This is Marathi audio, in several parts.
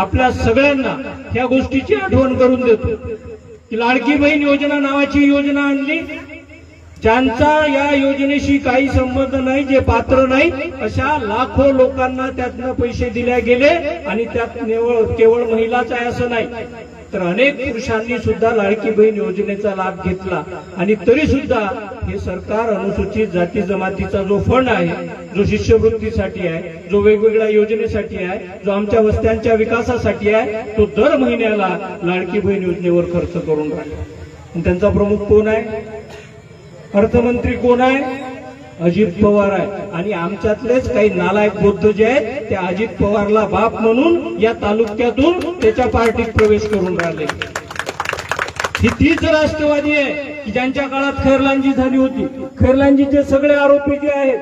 आपल्या सगळ्यांना ह्या गोष्टीची आठवण करून देतो. की लाडकी बहीण योजना नावाची योजना आणली. ज्यांचा या योजनेशी काही संबंध नाही जे पात्र नाही अशा लाखो लोकांना त्यातनं पैसे दिले गेले आणि त्यात केवळ केवळ महिलाच आहे असं नाही. तर अनेक पुरुषांनी सुद्धा लाडकी बहीण योजनेचा लाभ घेतला. आणि तरी सुद्धा हे सरकार अनुसूचित जाती जमातीचा जो फंड आहे जो शिष्यवृत्तीसाठी आहे जो वेगवेगळ्या योजनेसाठी आहे जो आमच्या वस्त्यांच्या विकासासाठी आहे तो दर महिन्याला लाडकी बहीण योजनेवर खर्च करून राहिला. त्यांचा प्रमुख कोण आहे? अर्थमंत्री कोण आहे? अजित पवार आहे. आणि आमच्यातलेच काही नालायक बुद्ध जे आहेत ते अजित पवारला बाप म्हणून या तालुक्यातून त्याच्या पार्टीत प्रवेश करून राहिले. ही तीच राष्ट्रवादी आहे की ज्यांच्या काळात खैरलांजी झाली होती. खैरलांजीचे सगळे आरोपी जे आहेत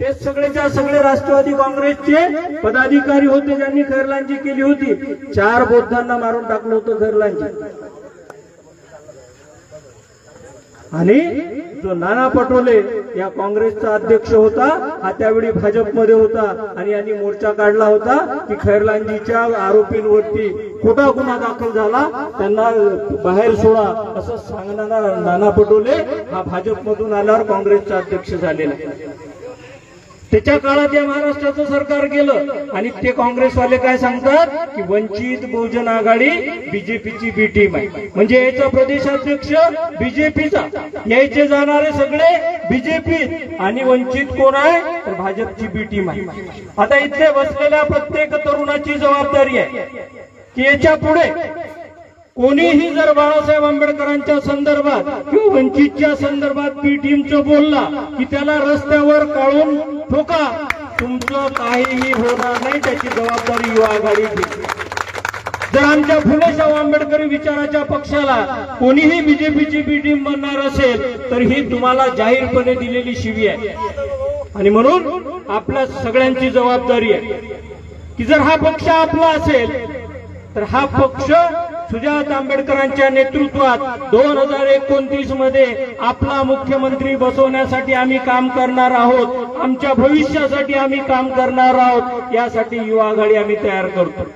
ते सगळेच्या सगळे राष्ट्रवादी काँग्रेसचे पदाधिकारी होते ज्यांनी खैरलांजी केली होती. चार बौद्धांना मारून टाकलं होतं खैरलांजी. आणि जो नाना पटोले या काँग्रेसचा अध्यक्ष होता हा त्यावेळी भाजपमध्ये होता आणि यांनी मोर्चा काढला होता की खैरलांजीच्या आरोपींवरती खोटा गुन्हा दाखल झाला त्यांना बाहेर सोडा असं सांगणारा नाना पटोले हा भाजपमधून आल्यावर काँग्रेसचा अध्यक्ष झालेला आहे. त्याच्या काळात या महाराष्ट्राचं सरकार गेलं आणि ते काँग्रेसवाले काय सांगतात? की वंचित बहुजन आघाडी बीजेपीची बी टीम आहे. म्हणजे याचा प्रदेशाध्यक्ष बीजेपीचा. यायचे जाणारे सगळे बीजेपी आणि वंचित कोण आहे? तर भाजपची बी टीम आहे. आता इथे बसलेल्या प्रत्येक तरुणाची जबाबदारी आहे. की याच्यापुढे कोणीही जर बाळासाहेब आंबेडकरांच्या संदर्भात किंवा वंचितच्या संदर्भात पी टीमचं बोलला की त्याला रस्त्यावर काढून ठोका तुमचं काहीही होणार नाही त्याची जबाबदारी युवा आघाडी घेतली जर आमच्या फुले आंबेडकर आंबेडकरी विचाराच्या पक्षाला कोणीही बीजेपीची बी टीम बनणार असेल तर ही तुम्हाला जाहीरपणे दिलेली शिवी आहे. आणि म्हणून आपल्या सगळ्यांची जबाबदारी आहे. की जर हा पक्ष आपला असेल तर हा पक्ष सुजात आंबेडकरांच्या नेतृत्वात दोन हजार एकोणतीसमध्ये आपला मुख्यमंत्री बसवण्यासाठी आम्ही काम करणार आहोत. आमच्या भविष्यासाठी आम्ही काम करणार आहोत. यासाठी युवा आघाडी आम्ही तयार करतो.